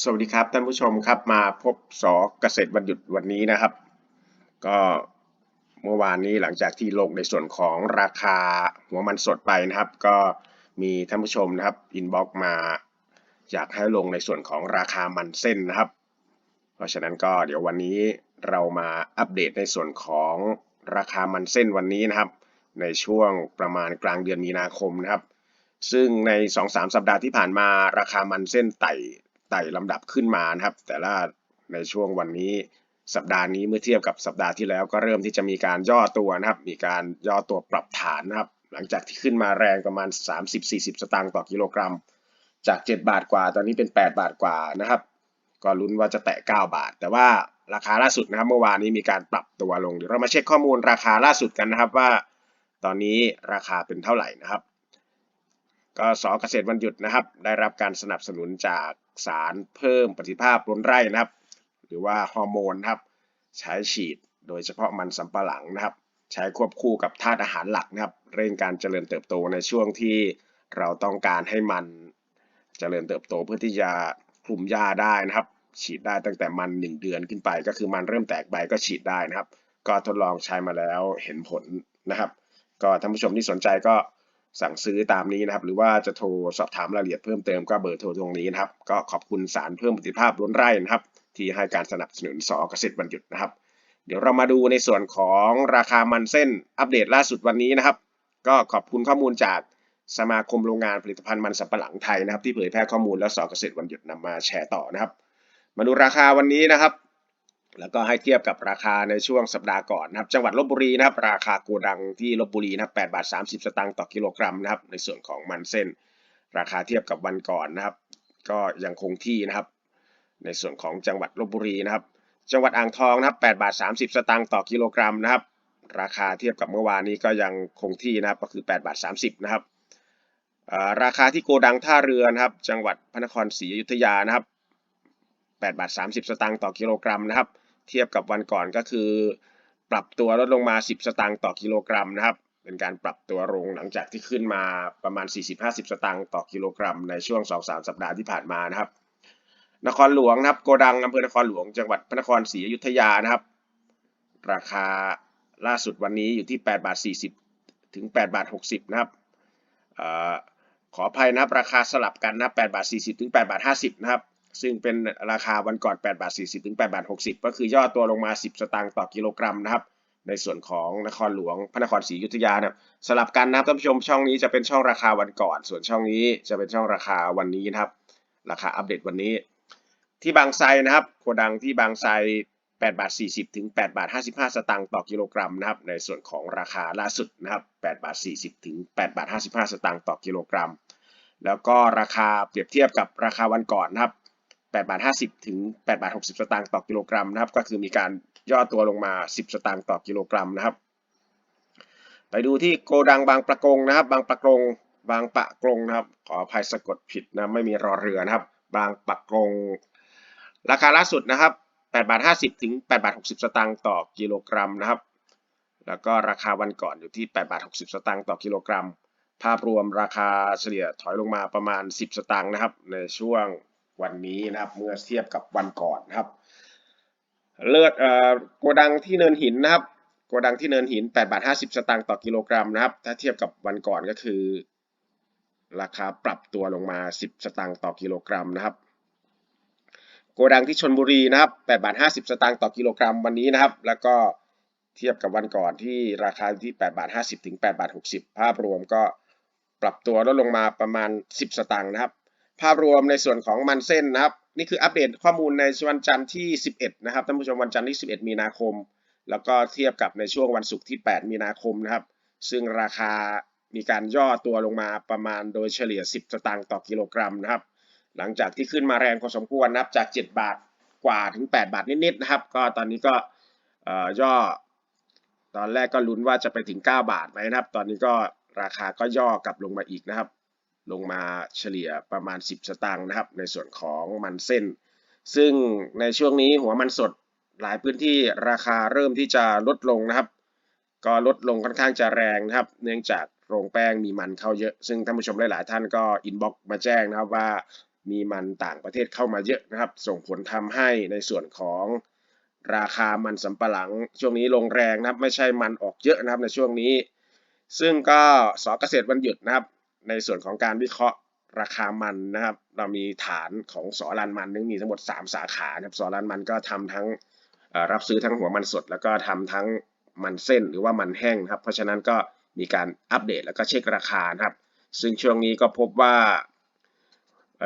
สวัสดีครับท่านผู้ชมครับมาพบสอเกษตรวันหยุดวันนี้นะครับ ก็เมื่อวานนี้หลังจากที่ลงในส่วนของราคาหัวมันสดไปนะครับ ก็มีท่านผู้ชมนะครับอินบ็อกมาอยากให้ลงในส่วนของราคามันเส้นนะครับ เพราะฉะนั้นก็เดี๋ยววันนี้เรามาอัปเดตในส่วนของราคามันเส้นวันนี้นะครับ ในช่วงประมาณกลางเดือนมีนาคมนะครับ ซึ่งใน 2-3 สัปดาห์ที่ผ่านมาราคามันเส้นไต่ ไต่ลำดับขึ้นมานะครับ แต่ละในช่วงวันนี้สัปดาห์นี้เมื่อเทียบกับสัปดาห์ที่แล้วก็เริ่มที่จะมีการย่อตัวนะครับ มีการย่อตัวปรับฐานนะครับ หลังจากที่ขึ้นมาแรงประมาณ 30-40 สตางค์ต่อกิโลกรัม จาก 7 บาทกว่า ตอนนี้เป็น 8 บาทกว่านะครับ ก็ลุ้นว่าจะแตะ 9 บาท แต่ว่าราคาล่าสุดนะครับ เมื่อวานนี้มีการปรับตัวลงเดี๋ยวเรามาเช็คข้อมูลราคาล่าสุดกันนะครับว่า ตอนนี้ราคาเป็นเท่าไหร่นะครับ ก็สเกษตรวันหยุดนะครับ ได้รับการสนับสนุนจากสารเพิ่มประสิทธิภาพล้นไร่นะครับ หรือว่าฮอร์โมนครับ ใช้ฉีดโดยเฉพาะมันสำปะหลังนะครับ ใช้ควบคู่กับธาตุอาหารหลักนะครับ เร่งการเจริญเติบโตในช่วงที่เราต้องการให้มันเจริญเติบโตเพื่อที่จะคลุมหญ้าได้นะครับ ฉีดได้ตั้งแต่มัน 1 เดือนขึ้นไป ก็คือมันเริ่มแตกใบก็ฉีดได้นะครับ ก็ทดลองใช้มาแล้วเห็นผลนะครับ ก็ท่านผู้ชมที่สนใจก็ สั่งซื้อตามนี้นะครับ หรือว่าจะโทรสอบถามรายละเอียดเพิ่มเติมก็เบอร์โทรตรงนี้นะครับ ก็ขอบคุณสารเพิ่มประสิทธิภาพล้นไร่นะครับ ที่ให้การสนับสนุนสอเกษตรบรรยุทธ์นะครับ เดี๋ยวเรามาดูในส่วนของราคามันเส้นอัปเดตล่าสุดวันนี้นะครับ ก็ขอบคุณข้อมูลจากสมาคมโรงงานผลิตภัณฑ์มันสำปะหลังไทยนะครับ ที่เผยแพร่ข้อมูลแล้วสอเกษตรวันหยุดนำมาแชร์ต่อนะครับ มาดูราคาวันนี้นะครับ แล้วก็ให้เทียบกับราคาในช่วงสัปดาห์ก่อนนะครับ จังหวัดลบบุรีนะครับ ราคาโกดังที่ลบบุรีนะครับ8บาท30 สตางค์ต่อกิโลกรัมนะครับ ในส่วนของมันเส้น ราคาเทียบกับวันก่อนนะครับ ก็ยังคงที่นะครับ ในส่วนของจังหวัดลบบุรีนะครับ จังหวัดอ่างทองนะครับ8บาท30 สตางค์ต่อกิโลกรัมนะครับ ราคาเทียบกับเมื่อวานนี้ก็ยังคงที่นะครับ ก็คือ8บาท30 นะครับ ราคาที่โกดังท่าเรือนะครับ จังหวัดพระนครศรีอยุธยานะครับ8บาท30 สตางค์ต่อกิโลกรัมนะครับ เทียบกับวันก่อนก็คือ ปรับตัวลดลงมา 10 สตางค์ต่อกิโลกรัมนะครับ เป็นการปรับตัวลงหลังจากที่ขึ้นมาประมาณ 40-50 สตางค์ต่อกิโลกรัม ในช่วง 2-3 สัปดาห์ที่ผ่านมานะครับ นครหลวงนะครับ โกดังอำเภอนครหลวงจังหวัดพระนครศรีอยุธยานะครับ ราคาล่าสุดวันนี้อยู่ที่8บาท40 ถึง8บาท60 นะครับขออภัยนะครับราคาสลับกันนะ8บาท40 ถึง8บาท50 นะครับ ซึ่งเป็นราคาวันก่อน8บาท40 ถึง8บาท60 ก็คือย่อตัวลงมา 10 สตางค์ต่อกิโลกรัมนะครับในส่วนของนครหลวงพระนครศรีอยุธยานะครับสลับกันนะครับท่านผู้ชมช่องนี้จะเป็นช่องราคาวันก่อน ส่วนช่องนี้จะเป็นช่องราคาวันนี้นะครับ ราคาอัปเดตวันนี้ ที่บางไทรนะครับโกดังที่บางไทร8บาท40 ถึง8บาท55 สตางค์ต่อกิโลกรัมนะครับ ในส่วนของราคาล่าสุดนะครับ8บาท40 ถึง8บาท55 สตางค์ต่อกิโลกรัม แล้วก็ราคาเปรียบเทียบกับราคาวันก่อนนะครับ 8บาท50 ถึง8บาท60 สตางค์ต่อกิโลกรัมนะครับ ก็คือมีการย่อตัวลงมา 10 สตางค์ต่อกิโลกรัมนะครับ ไปดูที่โกดังบางประกงนะครับ บางประกงบางปะกงนะครับ ขออภัยสะกดผิดนะ ไม่มีรอเรือนะครับ บางปะกงราคาล่าสุดนะครับ8บาท50 ถึง8บาท60 สตางค์ต่อกิโลกรัมนะครับ แล้วก็ราคาวันก่อนอยู่ที่8บาท60 สตางค์ต่อกิโลกรัม ภาพรวมราคาเฉลี่ยถอยลงมาประมาณ 10 สตางค์นะครับ ในช่วง วันนี้นะครับเมื่อเทียบกับวันก่อนนะครับ เลือดอ่าโกดังที่เนินหินนะครับโกดังที่เนินหิน8บาท50 สตางค์ต่อกิโลกรัมนะครับ ถ้าเทียบกับวันก่อนก็คือ ราคาปรับตัวลงมา 10 สตางค์ต่อกิโลกรัมนะครับโกดังที่ชนบุรีนะครับ8บาท50 สตางค์ต่อกิโลกรัมวันนี้นะครับ แล้วก็เทียบกับวันก่อนที่ราคาที่8บาท50 ถึง8บาท60 ภาพรวมก็ปรับตัวลดลงมาประมาณ 10 สตางค์นะครับ ภาพรวมในส่วนของมันเส้นนะครับ นี่คืออัปเดตข้อมูลในวันจันทร์ที่ 11 นะครับท่านผู้ชมวันจันทร์ที่ 11 มีนาคม แล้วก็เทียบกับในช่วงวันศุกร์ที่ 8 มีนาคมนะครับ ซึ่งราคามีการย่อตัวลงมาประมาณโดยเฉลี่ย 10 สตางค์ต่อกิโลกรัมนะครับ หลังจากที่ขึ้นมาแรงพอสมควรนะครับจาก 7 บาทกว่าถึง 8 บาทนิดๆนะครับ ก็ตอนนี้ก็ย่อ ตอนแรกก็ลุ้นว่าจะไปถึง 9 บาทไหมนะครับ ตอนนี้ก็ราคาก็ย่อกลับลงมาอีกนะครับ ลงมาเฉลี่ยประมาณ 10 สตางค์นะครับ ในส่วนของมันเส้น ซึ่งในช่วงนี้หัวมันสดหลายพื้นที่ราคาเริ่มที่จะลดลงนะครับ ก็ลดลงค่อนข้างจะแรงนะครับ เนื่องจากโรงแป้งมีมันเข้าเยอะ ซึ่งท่านผู้ชมหลายๆ ท่านก็อินบ็อกมาแจ้งนะครับว่ามีมันต่างประเทศเข้ามาเยอะนะครับ ส่งผลทำให้ในส่วนของราคามันสำปะหลังช่วงนี้ลงแรงนะครับ ไม่ใช่มันออกเยอะนะครับในช่วงนี้ ซึ่งก็สอเกษตรวันหยุดนะครับ ในส่วนของการวิเคราะห์ราคามันนะครับ เรามีฐานของสอรันมันนึงมีทั้งหมด 3 สาขานะครับสอรันมันก็ทำทั้งรับซื้อทั้งหัวมันสด แล้วก็ทำทั้งมันเส้นหรือว่ามันแห้งครับ เพราะฉะนั้นก็มีการอัปเดตแล้วก็เช็คราคาครับ ซึ่งช่วงนี้ก็พบว่า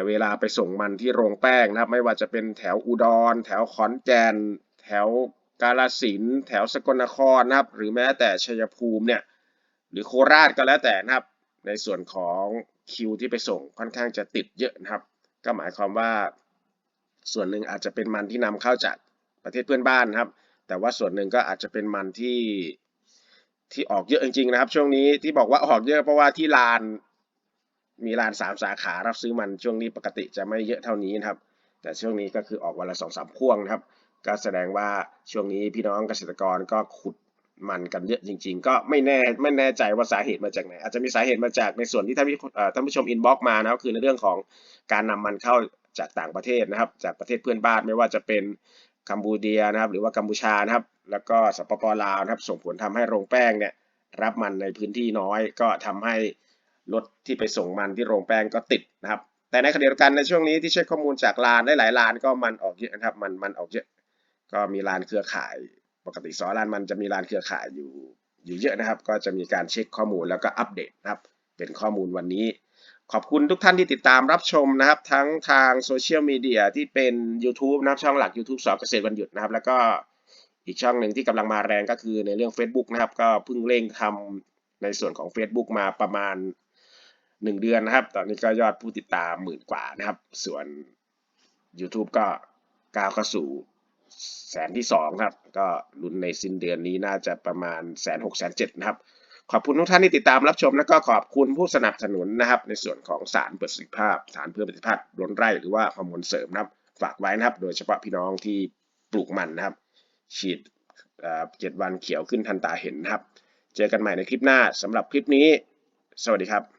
เวลาไปส่งมันที่โรงแป้งนะครับ ไม่ว่าจะเป็นแถวอุดร แถวขอนแก่นแถวกาฬสินแถวสกลนครนะครับ หรือแม้แต่ชัยภูมิเนี่ย หรือโคราชก็แล้วแต่นะครับ ในส่วนของคิวที่ไปส่งค่อนข้างจะติดเยอะนะครับ ก็หมายความว่า ส่วนหนึ่งอาจจะเป็นมันที่นำเข้าจากประเทศเพื่อนบ้านนะครับ แต่ว่าส่วนหนึ่งก็อาจจะเป็นมันที่ที่ออกเยอะจริงๆนะครับ ช่วงนี้ที่บอกว่าออกเยอะเพราะว่าที่ลานมีลานสามสาขารับซื้อมันช่วงนี้ปกติจะไม่เยอะเท่านี้นะครับ แต่ช่วงนี้ก็คือออกวันละสองสามพ่วงนะครับ ก็แสดงว่าช่วงนี้พี่น้องเกษตรกรก็ขุด มันกันเยอะจริง ๆ ก็ไม่แน่ไม่แน่ใจว่าสาเหตุมาจากไหน อาจจะมีสาเหตุมาจากในส่วนที่ท่านผู้ท่านผู้ชมอินบ็อกมานะครับคือในเรื่องของการนำมันเข้าจากต่างประเทศนะครับ จากประเทศเพื่อนบ้านไม่ว่าจะเป็นกัมพูเดียนะครับ หรือว่ากัมพูชานะครับ แล้วก็สปปลาวนะครับ ส่งผลทำให้โรงแป้งเนี่ยรับมันในพื้นที่น้อย ก็ทำให้รถที่ไปส่งมันที่โรงแป้งก็ติดนะครับ แต่ในขณะเดียวกันในช่วงนี้ที่เช็คข้อมูลจากลานได้หลายลานก็มันออกเยอะนะครับ มันมันออกเยอะ ก็มีลานเครือข่าย ปกติสอลานมันจะมีลานเครือข่ายอยู่อยู่เยอะนะครับ ก็จะมีการเช็คข้อมูลแล้วก็อัปเดตนะครับ เป็นข้อมูลวันนี้ ขอบคุณทุกท่านที่ติดตามรับชมนะครับ ทั้งทางโซเชียลมีเดียที่เป็น YouTube นะครับช่องหลัก YouTube สอเกษตรวันหยุดนะครับ แล้วก็อีกช่องหนึ่งที่กำลังมาแรงก็คือในเรื่อง Facebook นะครับ ก็เพิ่งเร่งทำในส่วนของ Facebook มาประมาณ 1 เดือนนะครับ ตอนนี้ก็ยอดผู้ติดตามหมื่นกว่านะครับ ส่วน YouTube ก็ก้าวเข้าสู่ แสนที่สองครับ ก็ลุ้นในสิ้นเดือนนี้น่าจะประมาณแสนหกแสนเจ็ดนะครับ ขอบคุณทุกท่านที่ติดตามรับชม แล้วก็ขอบคุณผู้สนับสนุนนะครับ ในส่วนของสารประสิทธิภาพ สารเพื่อประสิทธิภาพล้นไร่หรือว่าฮอร์โมนเสริมนะครับ ฝากไว้นะครับ โดยเฉพาะพี่น้องที่ปลูกมันนะครับ ฉีดเอ่อเจ็ดวันเขียวขึ้นทันตาเห็นนะครับ เจอกันใหม่ในคลิปหน้าสำหรับคลิปนี้ สวัสดีครับ